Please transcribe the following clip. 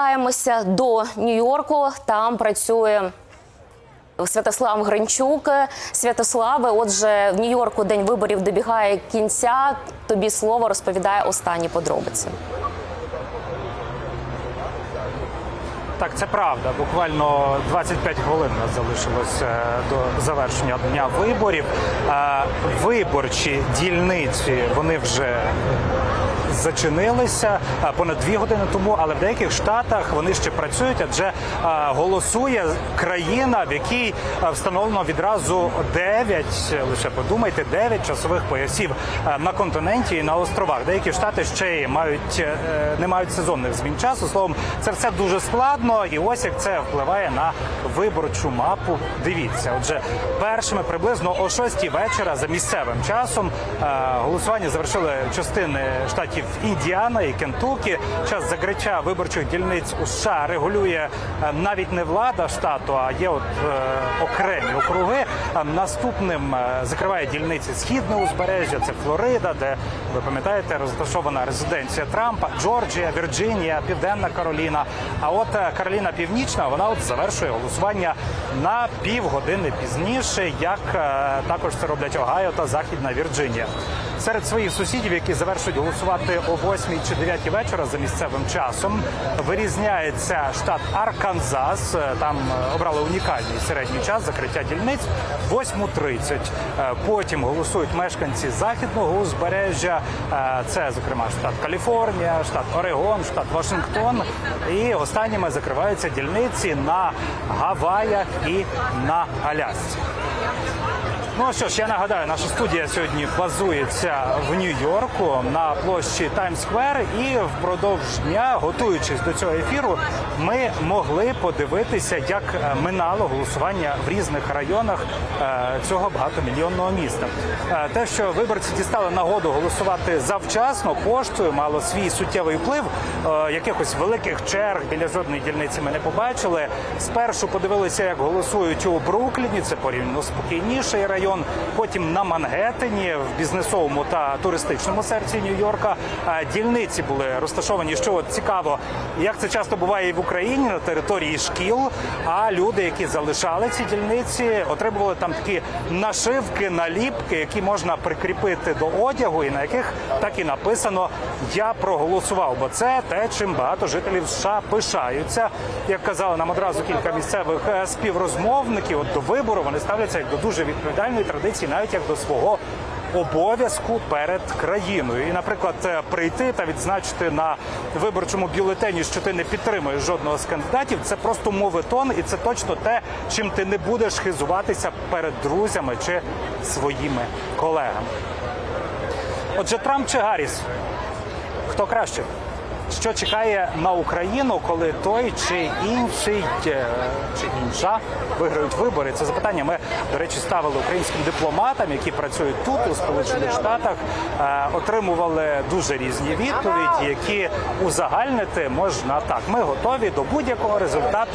повертаємося до Нью-Йорку. Там працює Святослав Гринчук. Святославе, отже, в Нью-Йорку день виборів добігає кінця. Тобі слово розповідає останні подробиці. Так, це правда. Буквально 25 хвилин нас залишилось е, до завершення дня виборів. Е, Виборчі дільниці вони вже зачинилися понад дві години тому, але в деяких штатах вони ще працюють, адже голосує країна, в якій встановлено відразу 9, лише подумайте, 9 часових поясів на континенті і на островах. Деякі штати ще й мають е, не мають сезонних змін часу. Словом, це все дуже складно, і ось як це впливає на виборчу мапу. Дивіться, отже, першими приблизно о 6 вечора за місцевим часом голосування завершили частини штатів Індіана і Кентукі. Час закриття виборчих дільниць у США регулює е, навіть не влада штату, а є от е, окремі округи. А Наступним е, закриває дільниці східного узбережжя. Це Флорида, де ви пам'ятаєте, розташована резиденція Трампа, Джорджія, Вірджинія, Південна Кароліна. А от е, Кароліна Північна, вона от завершує голосування на півгодини пізніше, як е, також це роблять Огайо та Західна Вірджинія. Серед своїх сусідів, які завершують голосувати о 8 чи 9 вечора за місцевим часом, вирізняється штат Арканзас. Е, Там обрали унікальний середній час закриття дільниць 8.30. Е, Потім голосують мешканці західного узбережжя. Е, Це, зокрема, штат Каліфорнія, штат Орегон, штат Вашингтон. І останніми закриваються дільниці на Гаваях і на Алясці. Ну що ж, я нагадаю, наша студія сьогодні базується в Нью-Йорку на площі Таймс-сквер. І впродовж дня, готуючись до цього ефіру, ми могли подивитися, як е, минало голосування в різних районах е, цього багатомільйонного міста. Е, Те, що виборці дістали нагоду голосувати завчасно, поштою мало свій суттєвий вплив. Якихось великих черг біля жодної дільниці ми не побачили. Спершу подивилися, як голосують у Брукліні. Це порівняно спокійніший район. Потім на Мангеттені, в бізнесовому та туристичному серці Нью-Йорка. Дільниці були розташовані, що от цікаво, як це часто буває і в Україні на території шкіл. А люди, які залишали ці дільниці, отримували там такі нашивки, наліпки, які можна прикріпити до одягу, і на яких так і написано Я проголосував. Бо це те, чим багато жителів США пишаються. Як казали нам одразу кілька місцевих е, співрозмовників, от до вибору вони ставляться як до дуже відповідальної традиції, навіть як до свого. Обов'язку перед країною, і, наприклад, е, прийти та відзначити на виборчому бюлетені, що ти не підтримуєш жодного з кандидатів, це просто моветон, і це точно те, чим ти не будеш хизуватися перед друзями чи своїми колегами. Отже, Трамп чи Гарріс? Хто краще? Що чекає на Україну, коли той чи інший е, чи інша виграють вибори? Це запитання ми, до речі, ставили українським дипломатам, які працюють тут у Сполучених Штатах, Е, отримували дуже різні відповіді, які узагальнити можна так. Ми готові до будь-якого результату.